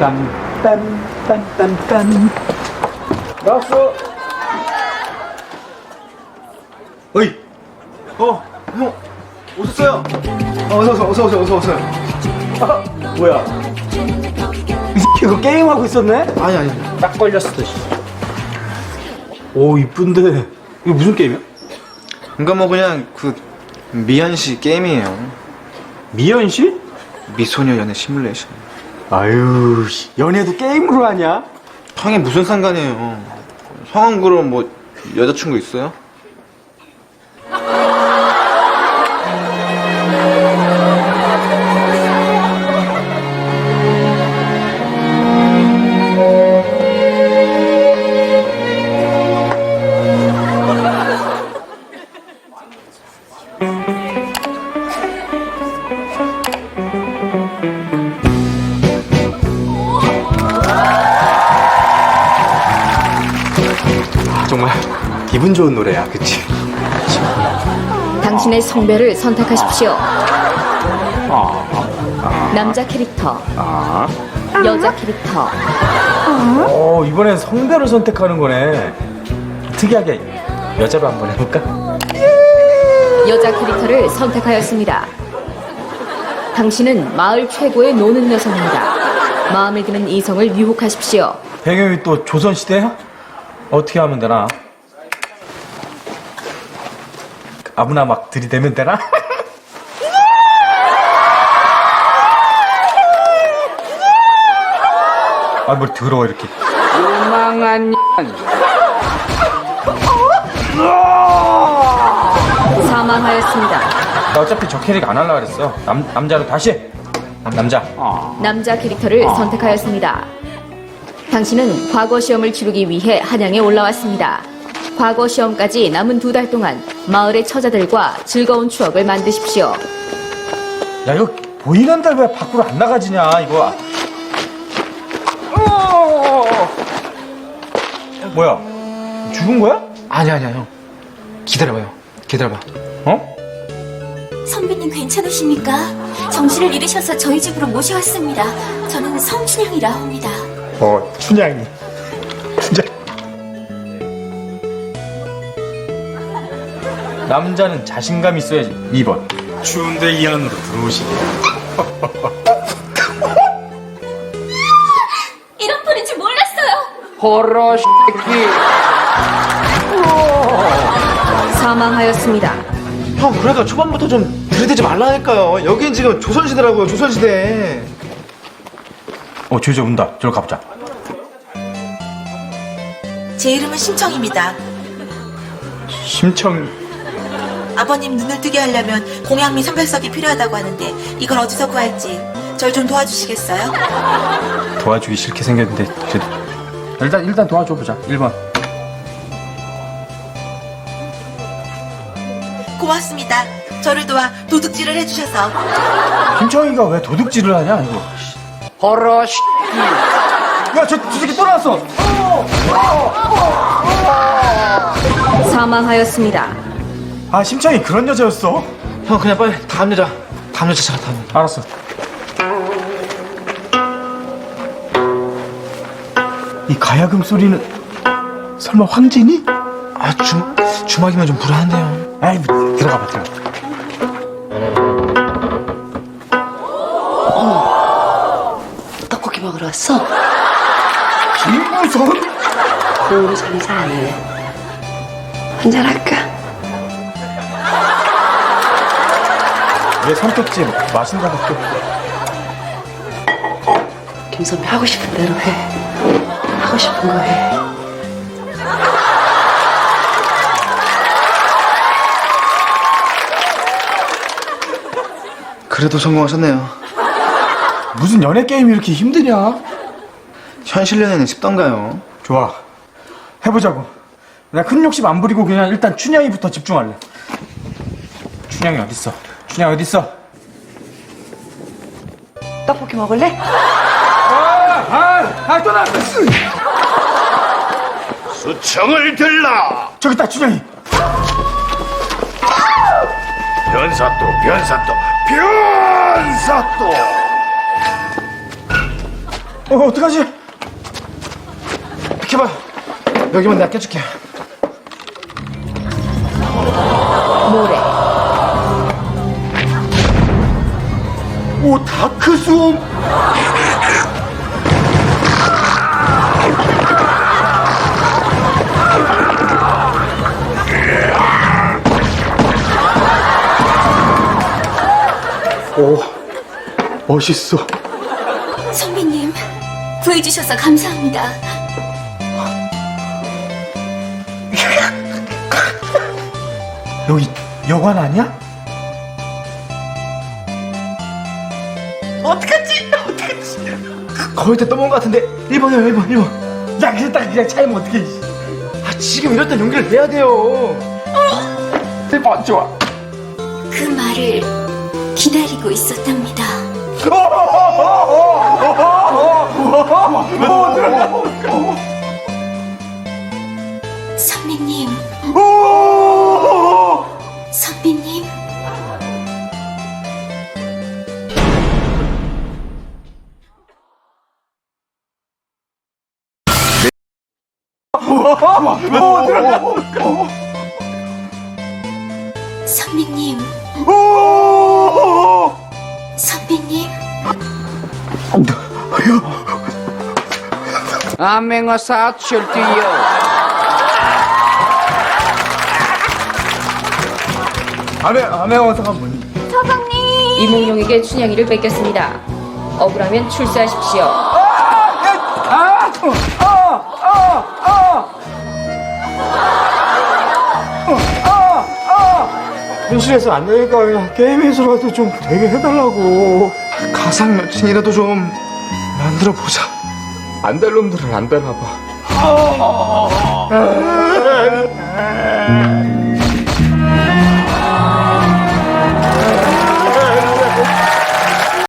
빰빰빰빰빰 나왔어 어이! 어, 형, 오셨어요? 어, 어서, 어서, 어서, 어서, 어서. 아, 뭐야 이 새끼 이거 게임하고 있었네? 아니, 아니. 딱 걸렸어 씨. 오 이쁜데 이거 무슨 게임이야? 그러니까 뭐 그냥 그 미연 씨 게임이에요. 미연 씨? 미소녀 연애 시뮬레이션. 아유 씨, 연애도 게임으로 하냐? 형이 무슨 상관이에요? 형은 그럼 뭐 여자친구 있어요? 정말 기분 좋은 노래야 그치? 당신의 성별을 선택하십시오. 남자 캐릭터, 여자 캐릭터, 어 이번엔 성별을 선택하는 거네 특이하게 여자로 한번 해볼까? 여자 캐릭터를 선택하였습니다. 당신은 마을 최고의 노는 여성입니다. 마음에 드는 이성을 유혹하십시오. 배경이 또 조선시대야? 어떻게 하면 되나? 아무나 막 들이대면 되나? 아, 뭘 더러워, 이렇게. 사망하였습니다. 나 어차피 저 캐릭 안 하려고 그랬어. 남, 남자로 다시 해. 남, 남자. 남자 캐릭터를 선택하였습니다. 당신은 과거 시험을 치르기 위해 한양에 올라왔습니다. 과거 시험까지 남은 두 달 동안 마을의 처자들과 즐거운 추억을 만드십시오. 야, 이거 보이는데 왜 밖으로 안 나가지냐, 이거. 어! 뭐야? 죽은 거야? 아니, 아니야, 형. 기다려봐요. 기다려봐. 어? 선배님 괜찮으십니까? 정신을 잃으셔서 저희 집으로 모셔왔습니다. 저는 성춘향이라 합니다. 어, 춘향이. 진짜. 남자는 자신감 있어야지. 2번. 추운데 이 안으로 들어오시게. 이런 분인 줄 몰랐어요. 사망하였습니다. 형, 그러니까 초반부터 좀 들이대지 말라니까요. 여긴 지금 조선시대라고요, 조선시대. 어, 조이저 운다. 저로 가보자. 제 이름은 심청입니다. 심청. 아버님 눈을 뜨게 하려면 공양미 선별석이 필요하다고 하는데 이걸 어디서 구할지 절 좀 도와주시겠어요? 도와주기 싫게 생겼는데, 그래도. 일단, 일단 도와줘 보자. 1번. 고맙습니다. 저를 도와 도둑질을 해주셔서 김청이가 왜 도둑질을 하냐, 이거. 허러 야, 저, 저 새끼 또 나왔어! 사망하였습니다. 아, 심청이 그런 여자였어? 형, 그냥 빨리 다음 여자. 다음 여자 찾아, 다음 여자. 알았어. 이 가야금 소리는 설마 황진이? 아, 주, 주막이면 좀 불안한데요. 아이 뭐, 들어가봐 들어가. 떡볶이 먹으러 왔어? 김무선? 잠이 잘안 나네. 한잔할까? 내 선택지 마신다 밖에 김선배 하고 싶은 대로 해. 하고 싶은 거 해. 그래도 성공하셨네요. 무슨 연애 게임이 이렇게 힘드냐? 현실 연애는 쉽던가요? 좋아 해보자고. 나큰 욕심 안 부리고 그냥 일단 춘향이부터 집중할래. 춘향이 어딨어? 춘향 어딨어? 떡볶이 먹을래? 아아또 나왔어. 수청을 들라 저기 있다 춘향이. 변사또 변사또 변사또 어, 어떡하지? 비켜봐. 여기만 내가 껴줄게. 모래, 오, 다크솜! 오, 멋있어. 선배님, 구해주셔서 감사합니다. 여기 여관 아니야? 어떡하지? 어떡하지? 거의 다 떠먹은 것 같은데 1번이요 1번 1번 야 그냥 딱 그냥 차이면 어떡해 아 지금 이럴 땐 연기를 해야 돼요 1번 좋아 그 말을 기다리고 있었답니다. 선배님, 선 선배님, 선배님. 암행어 사출두요. 암의 암의 원사가 뭐니? 이몽룡에게 춘향이를 뺏겼습니다. 억울하면 출세하십시오. 현실에서 안 되니까 그냥 게임에서라도 좀 되게 해달라고. 가상 여친이라도 좀 만들어 보자. 안 될 놈들은 안 되나 봐